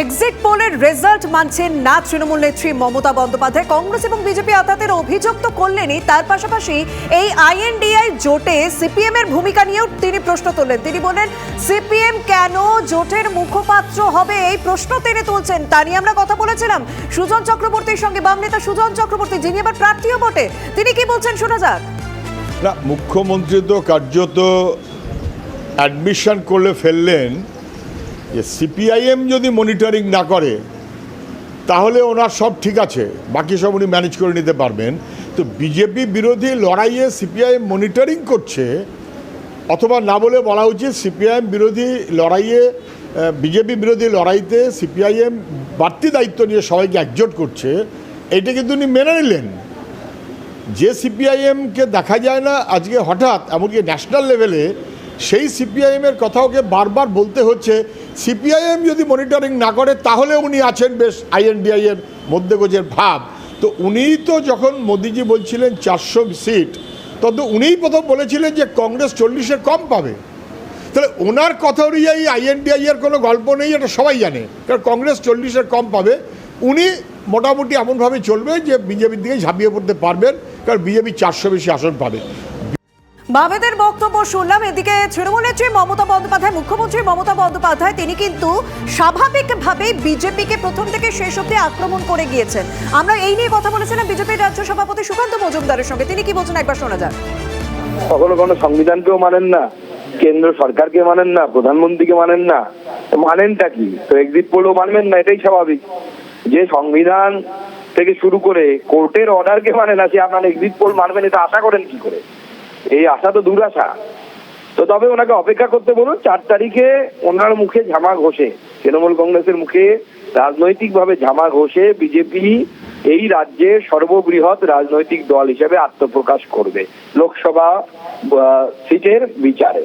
Exit পোলের result মানছেন না তৃণমূল নেত্রী মমতা বন্দ্যোপাধ্যায়। কংগ্রেস এবং বিজেপি আতাতের অভিযোগ তো করলেনই তার পাশাপাশি এই আইএনডিআই জোটে সিপিএম এর ভূমিকা নিয়েও তিনি প্রশ্ন তুললেন। তিনি বলেন সিপিএম কেন জোটের মুখপাত্র হবে? এই প্রশ্ন তিনি তুলছেন। তা নিয়ে আমরা কথা বলেছিলাম সুজন চক্রবর্তীর সঙ্গে বাম নেতা সুজন চক্রবর্তী, যিনি এবার প্রার্থীও বটে। তিনি কি বলছেন শোনা যাক। না, মুখ্যমন্ত্রী তো কার্যত অ্যাডমিশন করলে ফেললেন। যে সিপিআইএম যদি মনিটরিং না করে, তাহলে ওনার সব ঠিক আছে, বাকি সব উনি ম্যানেজ করে নিতে পারবেন। তো বিজেপি বিরোধী লড়াইয়ে সিপিআইএম মনিটরিং করছে, অথবা না বলে বলা উচিত সিপিআইএম বিরোধী লড়াইয়ে বিজেপি বিরোধী লড়াইতে সিপিআইএম বাড়তি দায়িত্ব নিয়ে সবাইকে একজোট করছে, এইটা কিন্তু উনি মেনে নিলেন। যে সিপিআইএমকে দেখা যায় না, আজকে হঠাৎ, এমনকি ন্যাশনাল লেভেলে সেই সিপিআইএমের কথা ওকে বারবার বলতে হচ্ছে। সিপিআইএম যদি মনিটরিং না করে, তাহলে উনি আছেন বেশ আইএনডিআই এর মধ্যগোজের ভাব। তো উনিই তো যখন মোদিজি বলছিলেন চারশো সিট তত উনিই প্রথম বলেছিলেন যে কংগ্রেস চল্লিশের কম পাবে। তাহলে ওনার কথা অনুযায়ী আইএনডিআই এর কোনো গল্প নেই, এটা সবাই জানে। কারণ কংগ্রেস চল্লিশের কম পাবে। উনি মোটামুটি এমনভাবে চলবে যে বিজেপির দিকে ঝাঁপিয়ে পড়তে পারবেন, কারণ বিজেপি চারশো বেশি আসন পাবে। বামেদের বক্তব্য শুনলাম। এদিকে তৃণমূল নেত্রী মমতা বন্দ্যোপাধ্যায়, মুখ্যমন্ত্রী মমতা বন্দ্যোপাধ্যায়, তিনি কিন্তু স্বাভাবিকভাবে বিজেপিকে প্রথম থেকে শেষ অব্দি আক্রমণ করে গিয়েছেন। আমরা এই নিয়ে কথা বলেছিলাম বিজেপির রাজ্য সভাপতি সুকান্ত মজুমদারের সঙ্গে। তিনি কি বলছেন একবার শোনা যাক। কখনো কোনো সংবিধানকেও মানেন না, কেন্দ্র সরকারকে মানেন না, প্রধানমন্ত্রীকে মানেন না। মানেনটা কি? তো এক্সিট পোলও মানবেন না, এটাই স্বাভাবিক। যে সংবিধান থেকে শুরু করে কোর্টের অর্ডারকে মানে না, সে আপনার এক্সিট পোল মানবেন, এটা আশা করেন কি করে? এই আশা তো দুরাশা তো তবে ওনাকে অপেক্ষা করতে বলুন, চার তারিখে ওনার মুখে ঝামা ঘষে, তৃণমূল কংগ্রেসের মুখে রাজনৈতিকভাবে ঝামা ঘষে বিজেপি এই রাজ্যে সর্ববৃহৎ রাজনৈতিক দল হিসেবে আত্মপ্রকাশ করবে, লোকসভা সিটের বিচারে।